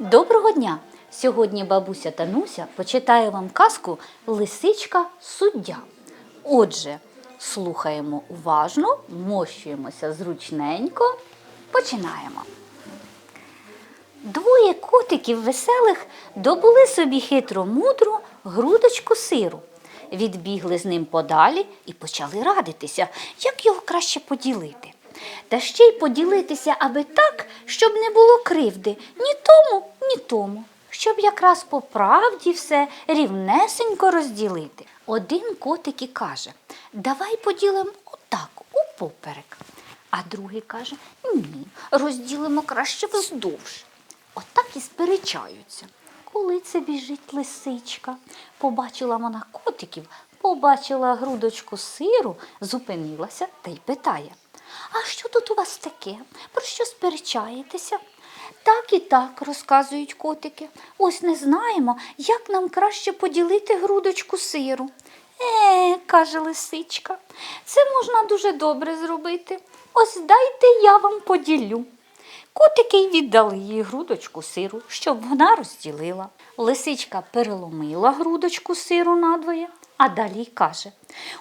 Доброго дня! Сьогодні бабуся Тануся почитає вам казку Лисичка суддя. Отже, слухаємо уважно, мощуємося зручненько. Починаємо. Двоє котиків веселих добули собі хитро мудру грудочку сиру. Відбігли з ним подалі і почали радитися, як його краще поділити. Та ще й поділитися, аби так, щоб не було кривди ні тому, ні тому, щоб якраз по правді все рівнесенько розділити. Один котик і каже: Давай поділимо отак, упоперек. А другий каже: Ні, розділимо краще вздовж. Отак і сперечаються. Коли це біжить лисичка, побачила вона котиків, побачила грудочку сиру, зупинилася та й питає. А що тут у вас таке? Про що сперечаєтеся? Так і так, розказують котики. Ось не знаємо, як нам краще поділити грудочку сиру. Е, каже лисичка, це можна дуже добре зробити. Ось дайте я вам поділю. Котики й віддали їй грудочку сиру, щоб вона розділила. Лисичка переломила грудочку сиру надвоє, а далі й каже: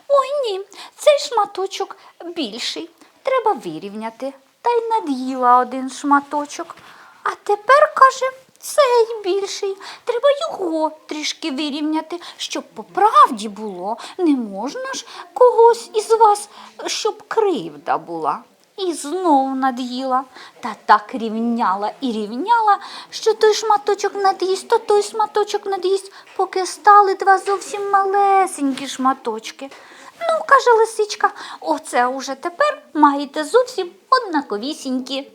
Ой ні, цей шматочок більший. Треба вирівняти. Та й над'їла один шматочок. А тепер, каже, цей більший. Треба його трішки вирівняти, щоб по правді було. Не можна ж когось із вас, щоб кривда була. І знов над'їла, та так рівняла і рівняла, що той шматочок над'їсть, то той шматочок над'їсть, поки стали два зовсім малесенькі шматочки. Ну, каже лисичка, оце уже тепер маєте зовсім однаковісінькі.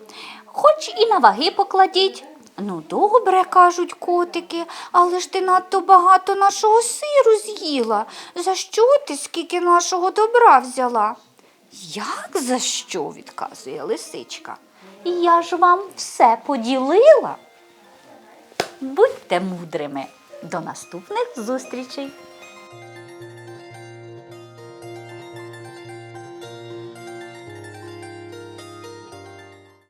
Хоч і на ваги покладіть. Ну, добре, кажуть котики, але ж ти надто багато нашого сиру з'їла. За що ти скільки нашого добра взяла? Як за що? відказує лисичка. Я ж вам все поділила. Будьте мудрими. До наступних зустрічей!